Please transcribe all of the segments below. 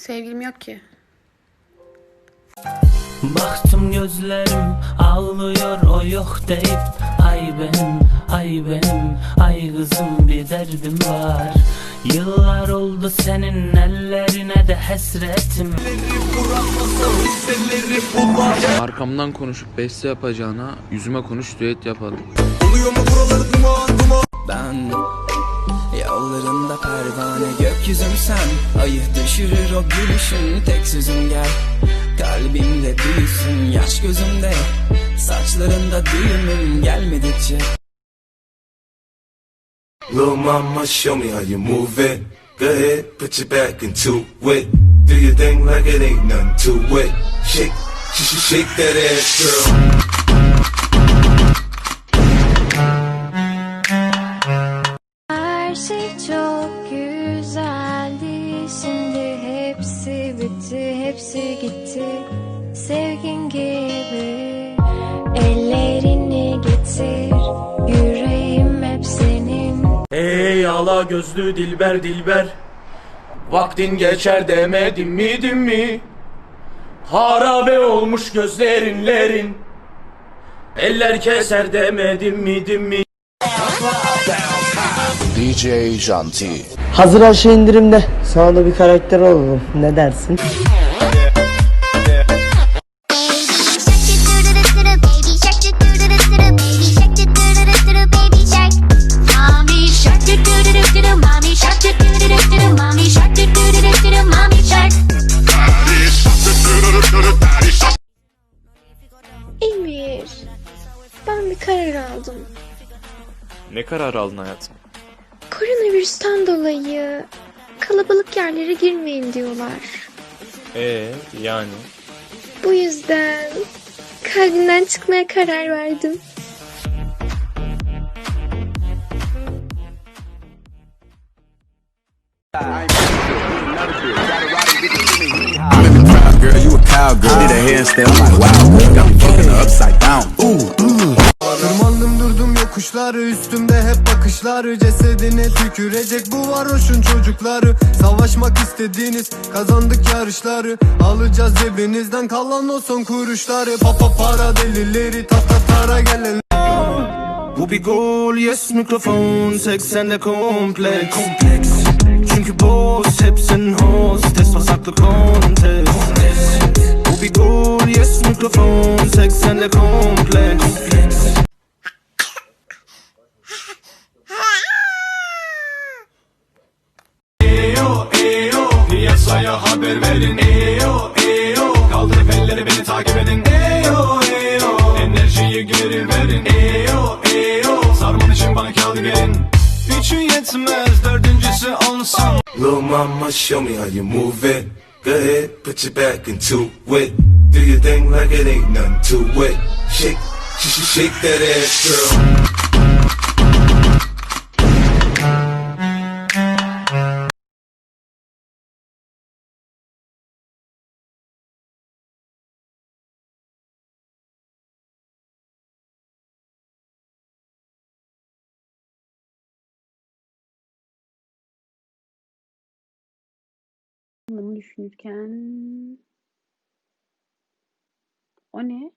Sevgilim yok ki. Baktım gözlerim ağlıyor o yok deyip Ay benim, ay benim, ay kızım bir derdim var Yıllar oldu senin ellerine de hasretim Arkamdan konuşup beste yapacağına yüzüme konuş düet yapalım. Ben Yollarında pervane gökyüzüm sen Ayı düşürür o gülüşün tek sözüm gel Kalbimde büyüsün yaş gözümde Saçlarında düğümüm gelmedikçe Little mama, show me how you move it. Go ahead, put your back into it. Do your thing like it ain't nothing to it. Shake, sh- sh- shake that ass, girl. Şey çok güzeldi Şimdi hepsi bitti Hepsi gitti. Sevgin gibi Ellerini getir. Yüreğim hep senin. Ey ala gözlü dilber dilber. Vaktin geçer demedim mi dim mi? Harabe olmuş gözlerinlerin Eller keser demedim mi dim mi DJ Janti. Hazır her şey indirimde. Sana da bir karakter olalım. Ne dersin? Baby shark do do do do do baby shark do do do do do baby shark mommy shark do do do do do mommy shark do do do do do mommy shark do do do do do mommy shark Emir ben bir karar aldım Ne karar aldın hayatım? Koronavirüsten dolayı kalabalık yerlere girmeyin diyorlar Ee yani? bu yüzden kalbimden çıkmaya karar verdim Girl, you a cowgirl. Did a handstand like wow. Got me fucking upside down. Ooh. Yokuşları üstümde hep bakışları Cesedine tükürecek bu varoşun çocukları. Savaşmak istediğiniz kazandık yarışları. Alacağız cebinizden kalan o son kuruşları. Papa para delileri tata tara gelen Bu bir gol yes mikrofon 80'de kompleks. Kompleks. Çünkü boss hepsin hostes Pasaklı kontes. Bu bir gol yes mikrofon 80'de kompleks Eyo eyo Sarman için bana kağıdı verin Üçü yetmez dördüncüsü olsun Little mama, show me how you move it. Go ahead, put your back into it. Do your thing like it ain't nothing to it. Shake, sh- sh- shake that ass, girl. Bunu düşünürken... O ne?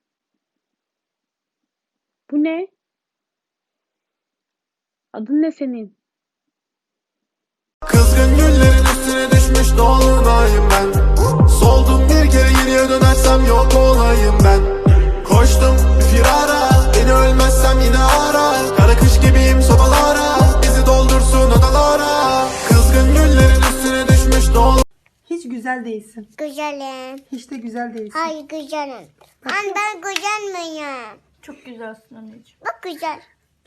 Bu ne? Adın ne senin? Kızgın güllerin üstüne düşmüş dolunayım ben Soldum bir kere geriye dönersem yok olayım ben güzel değilsin. güzelim Hiç de güzel değilsin. ay güzelim Anne ben güzel miyim Çok güzelsin anneciğim. bak güzel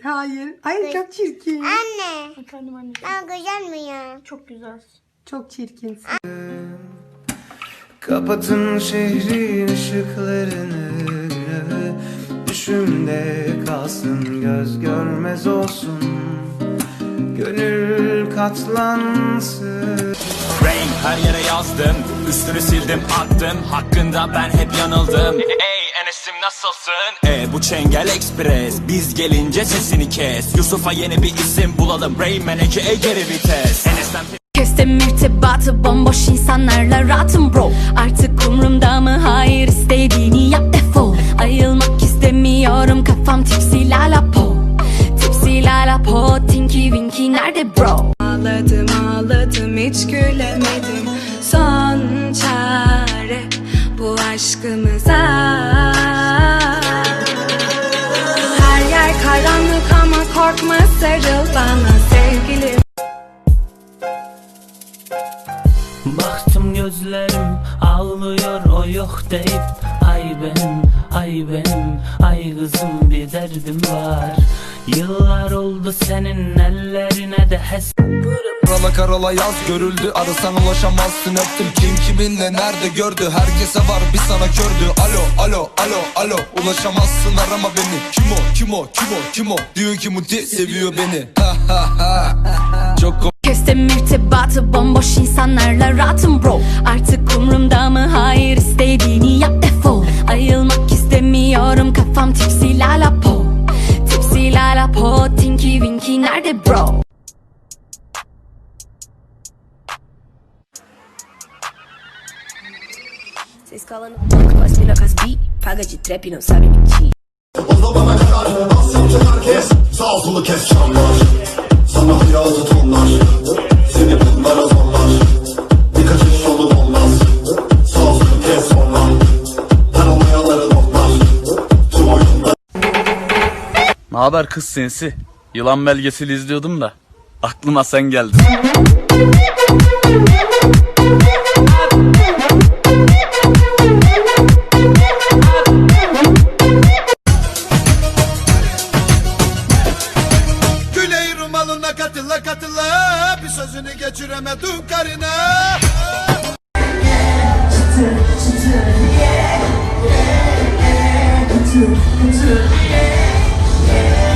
Hayır. Hayır çok çirkin. anne Efendim anneciğim. ben güzel miyim Çok güzelsin. Çok çirkinsin. Kapatın şehrin ışıklarını Düşümde kalsın göz görmez olsun Gönül katlansın. Rain her yere yazdım Üstünü sildim attım. Hakkında ben hep yanıldım. Ey Enes'im nasılsın? E bu Çengel Express. Biz gelince sesini kes. Yusuf'a yeni bir isim bulalım. Rayman eke geri vites. Enes'ten Kestim irtibatı bomboş insanlarla rahatım bro. Artık nerede bro. Ağladım ağladım hiç gülemedim. Son çare bu aşkımıza. Her yer karanlık ama korkma sarıl bana sevgilim. Baktım gözlerim ağlıyor o yok deyip Ay benim, ay benim, ay kızım bir derdim var Yıllar oldu senin ellerine de hes Karala karala yaz görüldü Arasan ulaşamazsın öptüm. Kim kiminle nerede gördü Herkese var bir sana kördü. Alo alo alo alo Ulaşamazsın arama beni. Kim o kim o kim o kim o? Diyor ki Muti seviyor beni. Ha ha ha. Çok Kestim irtibatı bomboş insanlarla rahatım bro. Artık umrumda mı? Hayır nerede bro Vocês colam no banco, as mina com as bi Paga de trap e não sabe mentir O zamana kadar az yaptı herkes Sağ solu kes çamlar Sana hayatı tonlar Seni bunlara zorlar Bir kaçış yolu olmaz Sağ solu kes sonra Ben olmayanları notlar Tüm oyunlar Ne haber kız sensi? Yılan belgeseli izliyordum da aklıma sen geldin. Güney Rumalına katıla katıla Bir sözünü geçiremedim karına see you do a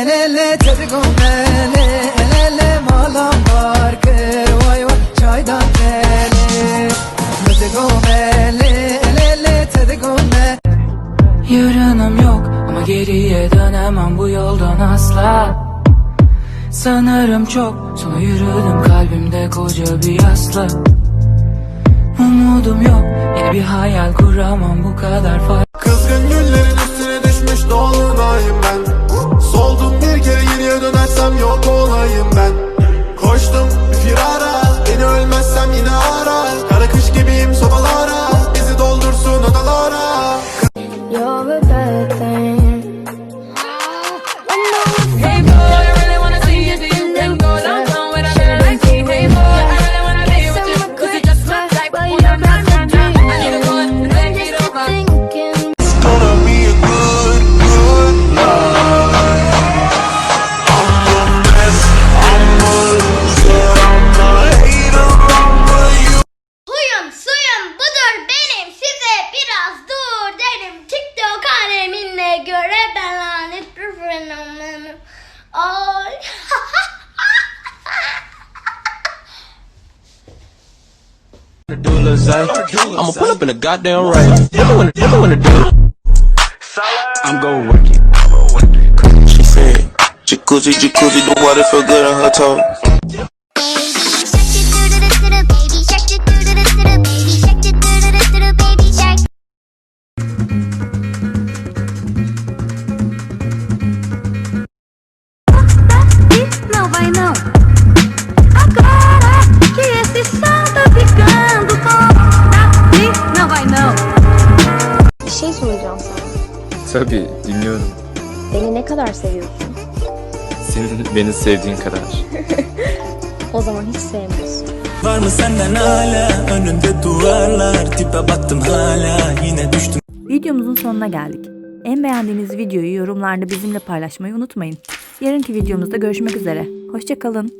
Sanırım çok sonra yürüdüm kalbimde koca bir yasla. Umudum yok yeni bir hayal kuramam bu kadar fark Kızgın güllerin üstüne düşmüş dolunayım ben. Soldum bir kere geriye dönersem yok olayım ben. Koştum bir firara Beni ölmezsem yine ara. Kara kış gibiyim sobalara Eh? I'ma pull up in a goddamn race. I'm gon' work it. She said, Jacuzzi, jacuzzi, the water feel good on her toes. Şey soracağım sana. Tabii dinliyorum. Beni ne kadar seviyorsun? Senin beni sevdiğin kadar. O zaman hiç sevmiyorsun. Var mı senden hala önünde duvarlar tipe baktım hala yine düştüm Videomuzun sonuna geldik. En beğendiğiniz videoyu yorumlarda bizimle paylaşmayı unutmayın. Yarınki videomuzda görüşmek üzere. Hoşçakalın.